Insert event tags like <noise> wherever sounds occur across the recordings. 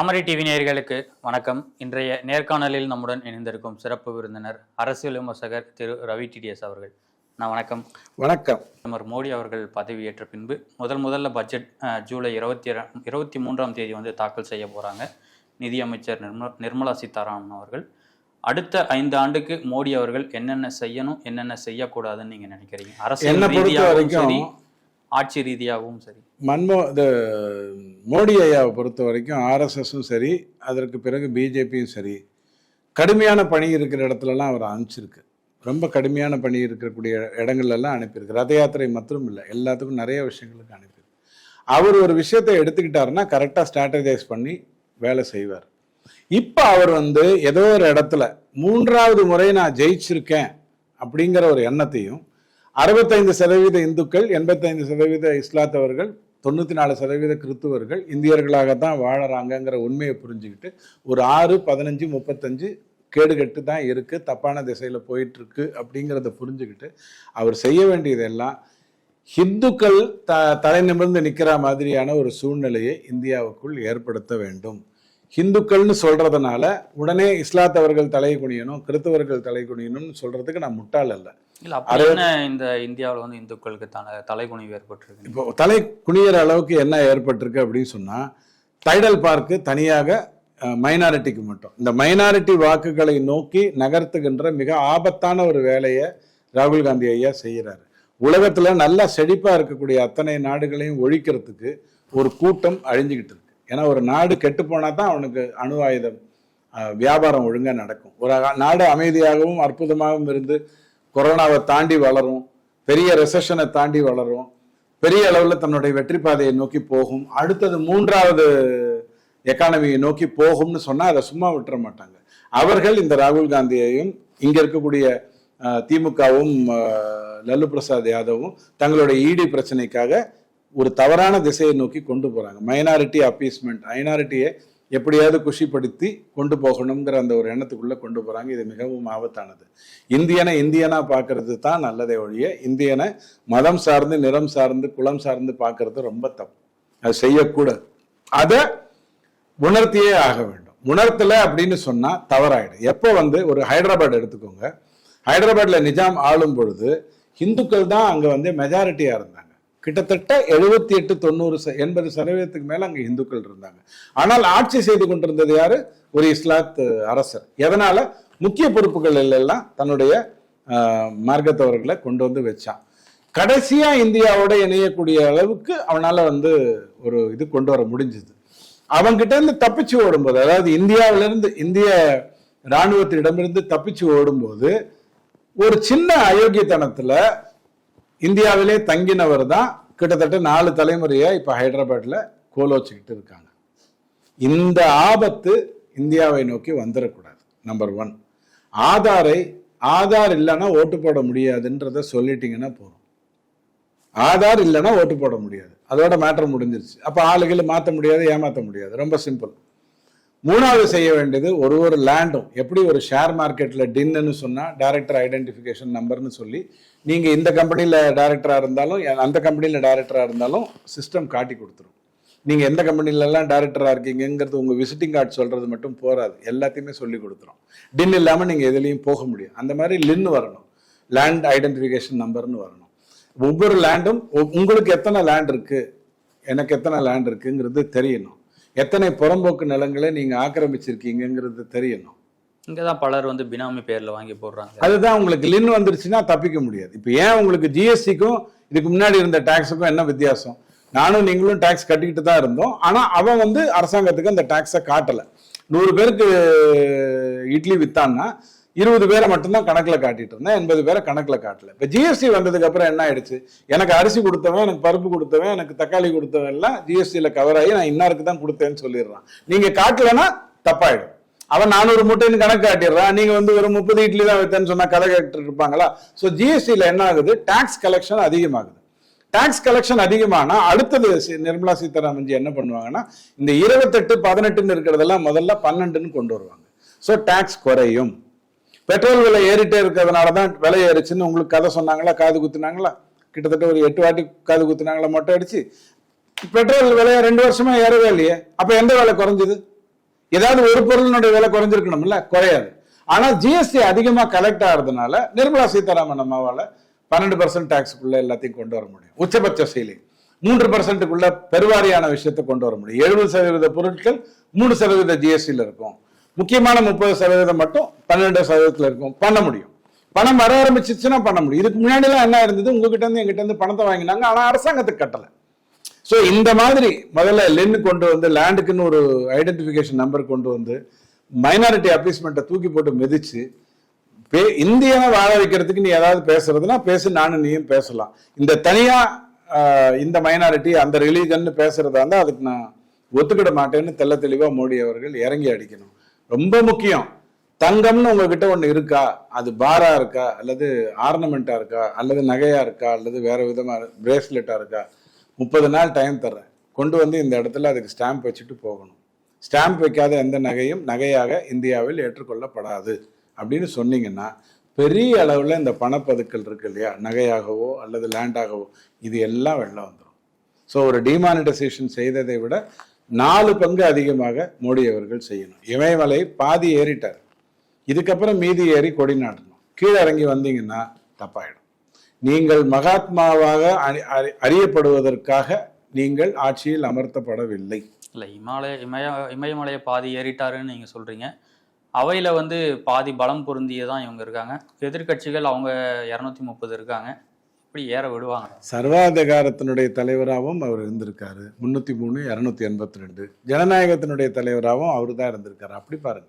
தாமரை TV நேயர்களுக்கு வணக்கம். இன்றைய நேர்காணலில் நம்முடன் இணைந்திருக்கும் சிறப்பு விருந்தினர் அரசியல் விமர்சகர் திரு ரவி டிடிஎஸ் அவர்கள். நான் வணக்கம். வணக்கம். பிரதமர் மோடி அவர்கள் பதவியேற்ற பின்பு முதல் முதல்ல பட்ஜெட் ஜூலை இருபத்தி இருபத்தி மூன்றாம் தேதி வந்து தாக்கல் செய்ய போகிறாங்க நிதியமைச்சர் நிர்மலா நிர்மலா சீதாராமன் அவர்கள். அடுத்த ஐந்து ஆண்டுக்கு மோடி அவர்கள் என்னென்ன செய்யணும் என்னென்ன செய்யக்கூடாதுன்னு நீங்க நினைக்கிறீங்க? என்னை ஆட்சி ரீதியாகவும் சரி. மன்மோ இது மோடி ஐயாவை பொறுத்த வரைக்கும் ஆர்எஸ்எஸும் சரி அதற்கு பிறகு பிஜேபியும் சரி கடுமையான பணி இருக்கிற இடத்துலலாம் அவர் அனுப்பிச்சிருக்கு. ரொம்ப கடுமையான பணி இருக்கக்கூடிய இடங்கள்லாம் அனுப்பியிருக்கு. ரத யாத்திரை மற்றும் இல்லை எல்லாத்துக்கும் நிறைய விஷயங்களுக்கு அனுப்பியிருக்கு. அவர் ஒரு விஷயத்தை எடுத்துக்கிட்டாருன்னா கரெக்டாக ஸ்ட்ராட்டஜைஸ் பண்ணி வேலை செய்வார். இப்போ அவர் வந்து ஏதோ ஒரு இடத்துல மூன்றாவது முறை நான் ஜெயிச்சிருக்கேன் அப்படிங்கிற ஒரு எண்ணத்தையும் அறுபத்தைந்து சதவீத இந்துக்கள் எண்பத்தைந்து சதவீத இஸ்லாத்தவர்கள் தொண்ணூற்றி நாலு சதவீத கிறித்துவர்கள் இந்தியர்களாகத்தான் வாழறாங்கங்கிற உண்மையை புரிஞ்சுக்கிட்டு ஒரு ஆறு பதினஞ்சு முப்பத்தஞ்சு கேடுகட்டு தான் இருக்கு தப்பான திசையில போயிட்டு இருக்கு அப்படிங்கிறத புரிஞ்சுக்கிட்டு அவர் செய்ய வேண்டியதெல்லாம் ஹிந்துக்கள் த தலை நிமிர்ந்து நிற்கிற மாதிரியான ஒரு சூழ்நிலையை இந்தியாவுக்குள் ஏற்படுத்த வேண்டும். ஹிந்துக்கள்னு சொல்றதுனால உடனே இஸ்லாத்தவர்கள் தலை குனியணும் கிறித்தவர்கள் தலை குனியணும்னு சொல்றதுக்கு நான் முட்டாள் அல்ல. இல்ல இந்த இந்தியாவில் வந்து இந்துக்களுக்கு தலை தலைகுனிவு ஏற்பட்டிருக்கு? இப்போ தலை குனியிற அளவுக்கு என்ன ஏற்பட்டிருக்கு அப்படின்னு சொன்னா டைடல் பார்க்கு தனியாக மைனாரிட்டிக்கு மட்டும். இந்த மைனாரிட்டி வாக்குகளை நோக்கி நகர்த்துகின்ற மிக ஆபத்தான ஒரு வேலையை ராகுல் காந்தி ஐயா செய்கிறாரு உலகத்துல நல்லா செழிப்பா இருக்கக்கூடிய அத்தனை நாடுகளையும் ஒழிக்கிறதுக்கு ஒரு கூட்டம் அழிஞ்சுக்கிட்டு இருக்கு. ஏன்னா ஒரு நாடு கெட்டு போனா தான் அவனுக்கு அணு ஆயுதம் வியாபாரம் ஒழுங்காக நடக்கும். ஒரு நாடு அமைதியாகவும் அற்புதமாகவும் இருந்து கொரோனாவை தாண்டி வளரும் பெரிய ரெசஷனை தாண்டி வளரும் பெரிய அளவில் தன்னுடைய வெற்றி பாதையை நோக்கி போகும். அடுத்தது மூன்றாவது எக்கானமியை நோக்கி போகும்னு சொன்னால் அதை சும்மா விட்டுற மாட்டாங்க. அவர்கள் இந்த ராகுல் காந்தியையும் இங்கே இருக்கக்கூடிய திமுகவும் லல்லு பிரசாத் யாதவும் தங்களுடைய இடி பிரச்சனைக்காக ஒரு தவறான திசையை நோக்கி கொண்டு போறாங்க. மைனாரிட்டி அப்பீஸ்மெண்ட் மைனாரிட்டியை எப்படியாவது குஷிப்படுத்தி கொண்டு போகணுங்கிற அந்த ஒரு எண்ணத்துக்குள்ள கொண்டு போறாங்க. இது மிகவும் ஆபத்தானது. இந்தியனை இந்தியனா பார்க்கறது தான் நல்லதே ஒழிய இந்தியனை மதம் சார்ந்து நிறம் சார்ந்து குலம் சார்ந்து பார்க்கறது ரொம்ப தப்பு. அது செய்யக்கூடாது. அதை உணர்த்தியே ஆக வேண்டும். உணர்த்தல அப்படின்னு சொன்னா தவறாயிடும் எப்போ வந்து ஒரு ஹைதராபாத் எடுத்துக்கோங்க. ஹைதராபாத்ல நிஜாம் ஆளும் பொழுது இந்துக்கள் தான் அங்க வந்து மெஜாரிட்டியா இருந்தாங்க. கிட்டத்தட்ட எழுபத்தி எட்டு தொண்ணூறு எண்பது சதவீதத்துக்கு மேல அங்க இந்துக்கள் இருந்தாங்க. ஆனால் ஆட்சி செய்து கொண்டிருந்தது யாரு? ஒரு இஸ்லாத் அரசர். எதனால? முக்கிய பொறுப்புகள் எல்லாம் தன்னுடைய மார்க்கத்தவர்களை கொண்டு வந்து வச்சான். கடைசியா இந்தியாவோட இணையக்கூடிய அளவுக்கு அவனால வந்து ஒரு இது கொண்டு வர முடிஞ்சது. அவங்கிட்ட இருந்து தப்பிச்சு ஓடும்போது அதாவது இந்தியாவிலிருந்து இந்திய இராணுவத்திடமிருந்து தப்பிச்சு ஓடும்போது ஒரு சின்ன அயோக்கியத்தனத்துல இந்தியாவிலே தங்கினவர் தான் கிட்டத்தட்ட நாலு தலைமுறையை இப்போ ஹைதராபாத்தில் கோல் வச்சுக்கிட்டு இருக்காங்க. இந்த ஆபத்து இந்தியாவை நோக்கி வந்துடக்கூடாது நம்பர் ஒன் ஆதாரை ஆதார் இல்லைன்னா ஓட்டு போட முடியாதுன்றத சொல்லிட்டீங்கன்னா போதும். ஆதார் இல்லைன்னா ஓட்டு போட முடியாது. அதோட மேட்டர் முடிஞ்சிருச்சு. அப்போ ஆளுகளை மாற்ற முடியாது ஏமாற்ற முடியாது. ரொம்ப சிம்பிள் மூணாவது செய்ய வேண்டியது ஒரு ஒரு லேண்டும் எப்படி ஒரு ஷேர் மார்க்கெட்டில் டின்னு சொன்னால் டைரக்டர் ஐடென்டிஃபிகேஷன் நம்பர்னு சொல்லி நீங்க இந்த கம்பெனியில் டைரக்டரா இருந்தாலும் அந்த கம்பெனியில் டைரக்டரா இருந்தாலும் சிஸ்டம் காட்டி கொடுத்துரும். நீங்க எந்த கம்பெனில எல்லாம் டைரக்டரா இருக்கீங்கங்கிறது உங்க விசிட்டிங் கார்டு சொல்றது மட்டும் போராது எல்லாத்தையுமே சொல்லி கொடுத்துரும். டின் இல்லாம நீங்க எதுலையும் போக முடியும் அந்த மாதிரி லின் வரணும். லேண்ட் ஐடென்டிஃபிகேஷன் நம்பர்னு வரணும். ஒவ்வொரு லேண்டும் உங்களுக்கு எத்தனை லேண்ட் இருக்கு? எனக்கு எத்தனை லேண்ட் இருக்குங்கிறது தெரியணும். எத்தனை புறம்போக்கு நிலங்களை நீங்க ஆக்கிரமிச்சிருக்கீங்கங்கிறது தெரியணும். இங்கதான் பலர் வந்து பினாமி பேரில் வாங்கி போடுறாங்க. அதுதான் உங்களுக்கு லின் வந்துருச்சுன்னா தப்பிக்க முடியாது. இப்போ ஏன் உங்களுக்கு ஜிஎஸ்டிக்கும் இதுக்கு முன்னாடி இருந்த டேக்ஸுக்கும் என்ன வித்தியாசம்? நானும் நீங்களும் டேக்ஸ் கட்டிக்கிட்டு தான் இருந்தோம். ஆனால் அவன் வந்து அரசாங்கத்துக்கு அந்த டேக்ஸை காட்டலை. நூறு பேருக்கு இட்லி வித்தான்னா இருபது பேரை மட்டும்தான் கணக்கில் காட்டிட்டு இருந்தேன். எண்பது பேரை கணக்கில் காட்டல. இப்போ ஜிஎஸ்டி வந்ததுக்கு அப்புறம் என்ன ஆயிடுச்சு? எனக்கு அரிசி கொடுத்தவன் எனக்கு பருப்பு கொடுத்தவன் எனக்கு தக்காளி கொடுத்தவன் எல்லாம் ஜிஎஸ்டியில் கவர் ஆகி நான் இன்னாருக்கு தான் கொடுத்தேன்னு சொல்லிடுறான். நீங்கள் காட்டலைன்னா தப்பாயிடும். அவன் நானூறு மூட்டைன்னு கணக்கு காட்டிடுறான் நீங்க வந்து ஒரு முப்பது இட்லி தான் வைத்தேன்னு சொன்னா கதை கேட்டு இருப்பாங்களா? ஸோ ஜிஎஸ்டியில் என்ன ஆகுது? டாக்ஸ் கலெக்ஷன் அதிகமாகுது. டாக்ஸ் கலெக்ஷன் அதிகமானா அடுத்தது நிர்மலா நிர்மலா சீதாராமன்ஜி என்ன பண்ணுவாங்கன்னா இந்த இருபத்தெட்டு பதினெட்டுன்னு இருக்கிறதெல்லாம் முதல்ல பன்னெண்டுன்னு கொண்டு வருவாங்க. ஸோ டாக்ஸ் குறையும். பெட்ரோல் விலை ஏறிட்டே இருக்கிறதுனால தான் விலை ஏறிச்சுன்னு உங்களுக்கு கதை சொன்னாங்களா? காது குத்துனாங்களா? கிட்டத்தட்ட ஒரு எட்டு வாட்டி காது குத்துனாங்களா? மொட்டை அடிச்சு. பெட்ரோல் விலையை ரெண்டு வருஷமா ஏறவே இல்லையே. அப்போ எந்த விலை குறைஞ்சது? ஏதாவது ஒரு பொருளினுடைய விலை குறைஞ்சிருக்கணும்ல? குறையாது. ஆனால் ஜிஎஸ்டி அதிகமாக கலெக்ட் ஆகிறதுனால நிர்மலா சீதாராமன் அம்மாவால் பன்னெண்டு பர்சன்ட் டேக்ஸுக்குள்ளே எல்லாத்தையும் கொண்டு வர முடியும். உச்சபட்ச சீலிங் மூன்று பர்சன்ட்டுக்குள்ள பெருவாரியான விஷயத்தை கொண்டு வர முடியும். எழுபது சதவீத பொருட்கள் மூணு சதவீத ஜிஎஸ்டியில் இருக்கும். முக்கியமான முப்பது சதவீதம் மட்டும் பன்னெண்டு சதவீதத்தில் இருக்கும். பண்ண முடியும். பணம் வர ஆரம்பிச்சிச்சுன்னா பண்ண முடியும். இதுக்கு முன்னாடிலாம் என்ன இருந்தது? உங்ககிட்ட இருந்து எங்கிட்ட இருந்து பணத்தை வாங்கினாங்க. ஆனால் அரசாங்கத்துக்கு கட்டலை. ஸோ இந்த மாதிரி முதல்ல லென் கொண்டு வந்து லேண்டுக்குன்னு ஒரு ஐடென்டிஃபிகேஷன் நம்பர் கொண்டு வந்து மைனாரிட்டி அப்பீஸ்மெண்ட்டை தூக்கி போட்டு மிதிச்சு பே இந்தியனை வாழ வைக்கிறதுக்கு நீ ஏதாவது பேசுறதுன்னா பேசு நானும் நீயும் பேசலாம். இந்த தனியாக இந்த மைனாரிட்டி அந்த ரிலீஜன் பேசுறதா இருந்தால் அதுக்கு நான் ஒத்துக்கிட மாட்டேன்னு தெள்ள தெளிவாக மோடி அவர்கள் இறங்கி அடிக்கணும். ரொம்ப முக்கியம். தங்கம்னு உங்ககிட்ட ஒன்று இருக்கா? அது பாரா இருக்கா? அல்லது ஆர்னமெண்ட்டாக இருக்கா? அல்லது நகையாக இருக்கா? அல்லது வேற விதமாக பிரேஸ்லெட்டாக இருக்கா? முப்பது நாள் டைம் தர்றேன். கொண்டு வந்து இந்த இடத்துல அதுக்கு ஸ்டாம்ப் வச்சுட்டு போகணும். ஸ்டாம்ப் வைக்காத எந்த நகையும் நகையாக இந்தியாவில் ஏற்றுக்கொள்ளப்படாது. அப்படின்னு சொன்னீங்கன்னா பெரிய அளவில் இந்த பணப்பதுக்கள் இருக்கு இல்லையா? நகையாகவோ அல்லது லேண்டாகவோ இது எல்லாம் வெளில வந்துடும் ஸோ ஒரு டிமானிட்டைசேஷன் செய்ததை விட நாலு பங்கு அதிகமாக மோடி அவர்கள் செய்யணும். இமயமலை பாதி ஏறிட்டார். இதுக்கப்புறம் மீதி ஏறி கொடி நாட்டணும் கீழே இறங்கி வந்தீங்கன்னா தப்பாயிடும். நீங்கள் மகாத்மாவாக அறி- அறி- அறியப்படுவதற்காக நீங்கள் ஆட்சியில் அமர்த்தப்படவில்லை. இல்லை இமாலய இமய இமயமலையை பாதி ஏறிட்டாருன்னு நீங்கள் சொல்கிறீங்க அவையில் வந்து பாதி பலம் பொருந்தியே தான் இவங்க இருக்காங்க. எதிர்க்கட்சிகள் அவங்க இரநூத்தி முப்பது இருக்காங்க. இப்படி ஏற விடுவாங்க. சர்வாதிகாரத்தினுடைய தலைவராகவும் அவர் இருந்திருக்காரு. முன்னூத்தி மூணு இரநூத்தி எண்பத்தி ரெண்டு. ஜனநாயகத்தினுடைய தலைவராகவும் அவர் தான் இருந்திருக்காரு. அப்படி பாருங்க.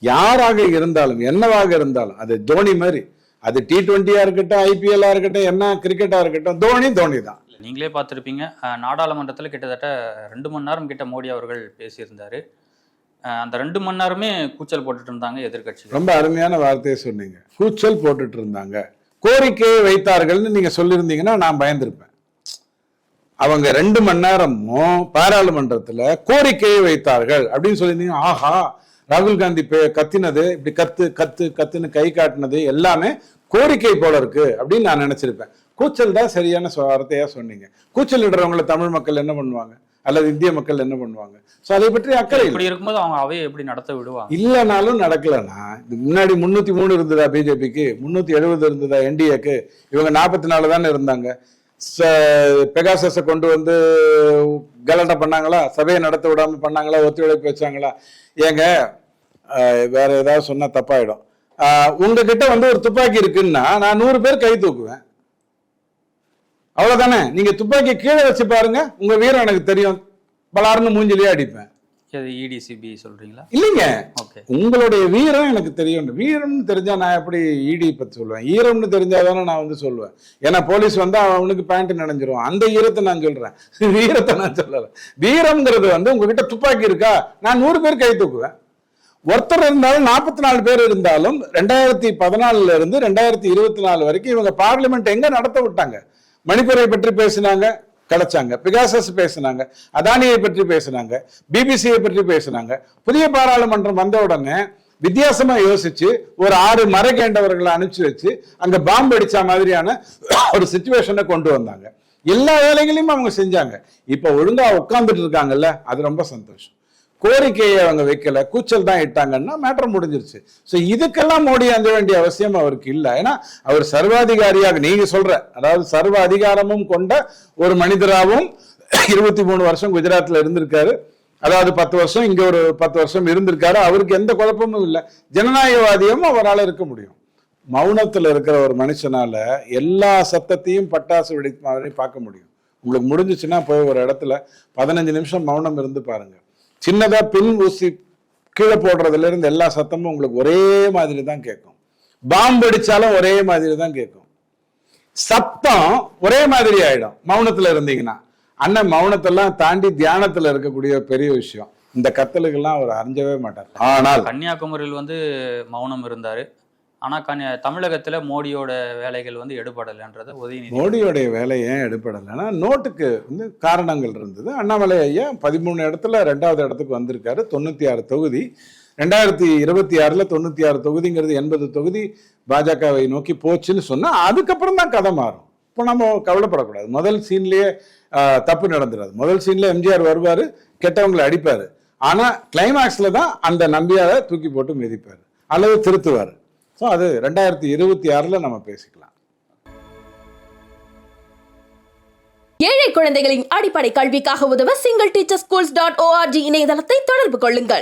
யாராக இருந்தாலும் என்னவாக இருந்தாலும் அது தோனி மாதிரி அது டி டுவெண்ட்டியா இருக்கட்டும் ஐபிஎல்லா இருக்கட்டும் என்ன கிரிக்கெட்டா இருக்கட்டும் தோனி தோனி தான் நீங்களே பார்த்துருப்பீங்க. நாடாளுமன்றத்தில் கிட்டத்தட்ட ரெண்டு மணி நேரம் கிட்ட மோடி அவர்கள் பேசியிருந்தாரு. அந்த ரெண்டு மணி நேரமே கூச்சல் போட்டுட்டு இருந்தாங்க எதிர்க்கட்சிகள். ரொம்ப அருமையான வார்த்தையை சொன்னீங்க. கூச்சல் போட்டுட்டு இருந்தாங்க. கோரிக்கையை வைத்தார்கள்னு நீங்க சொல்லியிருந்தீங்கன்னா நான் பயந்திருப்பேன். அவங்க ரெண்டு மணி நேரமும் பாராளுமன்றத்துல கோரிக்கையை வைத்தார்கள் அப்படின்னு சொல்லியிருந்தீங்க. ஆஹா ராகுல் காந்தி கத்தினது இப்படி கத்து கத்து கத்துன்னு கை காட்டினது எல்லாமே கோரிக்கை போல இருக்கு அப்படின்னு நான் நினைச்சிருப்பேன். கூச்சல் தான் சரியான வார்த்தையா சொன்னீங்க. கூச்சல் இடுறவங்கள தமிழ் மக்கள் என்ன பண்ணுவாங்க? அல்லது இந்திய மக்கள் என்ன பண்ணுவாங்க? சோ அதை பற்றி அக்கறை இப்படி இருக்கும்போது அவங்க அவையை எப்படி நடத்த விடுவாங்க? இல்லைனாலும் நடக்கலனா இது முன்னாடி முன்னூத்தி மூணு இருந்ததா பிஜேபிக்கு? முன்னூத்தி எழுபது இருந்ததா என்டிஏக்கு? இவங்க நாற்பத்தி நாலு தானே இருந்தாங்க. பெகாசஸை கொண்டு வந்து கலாட்டா பண்ணாங்களா? சபையை நடத்த விடாம பண்ணாங்களா? ஒத்துழைப்பு வச்சாங்களா? ஏங்க வேற ஏதாவது சொன்னா தப்பாயிடும். உங்ககிட்ட வந்து ஒரு துப்பாக்கி இருக்குன்னா நான் நூறு பேர் கை தூக்குவேன். அவ்வளவுதானே? நீங்க துப்பாக்கி கீழே வச்சு பாருங்க உங்க வீரம் எனக்கு தெரியும். பலாருன்னு மூஞ்சிலேயே அடிப்பேன். E இடிசிபி சொல்றீங்களா? இல்லைங்க. உங்களுடைய வீரம் எனக்கு தெரியும். வீரம்னு தெரிஞ்சா நான் எப்படி இடி பத்தி சொல்லுவேன்? ஈரம்னு தெரிஞ்சாதானே நான் வந்து சொல்லுவேன். ஏன்னா போலீஸ் வந்தா அவனுக்கு பேண்ட் நினைஞ்சிரும். அந்த ஈரத்தை நான் சொல்றேன். <laughs> வீரத்தை நான் சொல்லல. வீரம்ங்கிறது வந்து உங்ககிட்ட துப்பாக்கி இருக்கா? நான் நூறு பேர் கை தூக்குவேன். ஒருத்தர் இருந்தாலும் நாற்பத்தி நாலு பேர் இருந்தாலும் ரெண்டாயிரத்தி பதினாலுல இருந்து ரெண்டாயிரத்தி இருபத்தி நாலு வரைக்கும் இவங்க பார்லிமெண்ட் எங்க நடத்த விட்டாங்க? மணிப்பூரை பற்றி பேசினாங்க கிடைச்சாங்க பிகாசஸ் பேசினாங்க அதானியை பற்றி பேசினாங்க பிபிசியை பற்றி பேசினாங்க. புதிய பாராளுமன்றம் வந்த உடனே வித்தியாசமா யோசிச்சு ஒரு ஆறு மறை கேண்டவர்களை அனுப்பிச்சு வச்சு அங்க பாம்பு அடிச்ச மாதிரியான ஒரு சுச்சுவேஷனை கொண்டு வந்தாங்க. எல்லா வேலைகளையும் அவங்க செஞ்சாங்க. இப்ப ஒழுங்கா உட்காந்துட்டு இருக்காங்கல்ல அது ரொம்ப சந்தோஷம். கோரிக்கையை அவங்க வைக்கல கூச்சல் தான் இட்டாங்கன்னா மேட்டர் முடிஞ்சிருச்சு. ஸோ இதுக்கெல்லாம் மோடி அஞ்ச வேண்டிய அவசியம் அவருக்கு இல்லை. ஏன்னா அவர் சர்வாதிகாரியாக நீங்க சொல்ற அதாவது சர்வ அதிகாரமும் கொண்ட ஒரு மனிதராகவும் இருபத்தி மூணு வருஷம் குஜராத்ல இருந்திருக்காரு. அதாவது பத்து வருஷம் இங்க ஒரு பத்து வருஷம் இருந்திருக்காரு. அவருக்கு எந்த குழப்பமும் இல்லை. ஜனநாயகவாதியும் அவரால் இருக்க முடியும். மௌனத்தில் இருக்கிற ஒரு மனுஷனால எல்லா சத்தத்தையும் பட்டாசு வெடி மாதிரி பார்க்க முடியும். உங்களுக்கு முடிஞ்சுச்சுன்னா போய் ஒரு இடத்துல பதினஞ்சு நிமிஷம் மௌனம் இருந்து பாருங்க. சின்னதா பின் ஊசி கீழே போடுறதுல இருந்து எல்லா சத்தமும் உங்களுக்கு ஒரே மாதிரி தான் கேட்கும். பாம்பு அடிச்சாலும் ஒரே மாதிரி தான் கேட்கும். சத்தம் ஒரே மாதிரி ஆயிடும். மௌனத்துல இருந்தீங்கன்னா. அண்ணன் மௌனத்தெல்லாம் தாண்டி தியானத்துல இருக்கக்கூடிய பெரிய விஷயம். இந்த கத்தலுக்கெல்லாம் அவர் அறிஞ்சவே மாட்டார். ஆனால் கன்னியாகுமரியில் வந்து மௌனம் இருந்தாரு. ஆனா கன்னியா தமிழகத்துல மோடியோட வேலைகள் வந்து எடுபடலைன்றது உதயநிதி. மோடியோடைய வேலை ஏன் எடுப்படலைன்னா நோட்டுக்கு வந்து காரணங்கள் இருந்தது. அண்ணாமலை ஐயா பதிமூணு இடத்துல ரெண்டாவது இடத்துக்கு வந்திருக்காரு தொண்ணூற்றி ஆறு தொகுதி. ரெண்டாயிரத்தி இருபத்தி ஆறில் தொண்ணூற்றி ஆறு தொகுதிங்கிறது எண்பது தொகுதி பாஜகவை நோக்கி போச்சுன்னு சொன்னால் அதுக்கப்புறம் தான் கதை மாறும். இப்போ நம்ம கவலைப்படக்கூடாது. முதல் சீன்லேயே தப்பு நடந்துடாது. முதல் சீன்ல எம்ஜிஆர் வருவார் கெட்டவங்களை அடிப்பார். ஆனால் கிளைமேக்ஸில் தான் அந்த நம்பியாரை தூக்கி போட்டு மிதிப்பார். அல்லது திருத்துவார். ஸோ அது ரெண்டாயிரத்தி இருபத்தி ஆறுல நம்ம பேசிக்கலாம். ஏழை குழந்தைகளின் அடிப்படை கல்விக்காக உதவ single teacher schools dot O R G இணையதளத்தை தொடர்பு கொள்ளுங்கள்.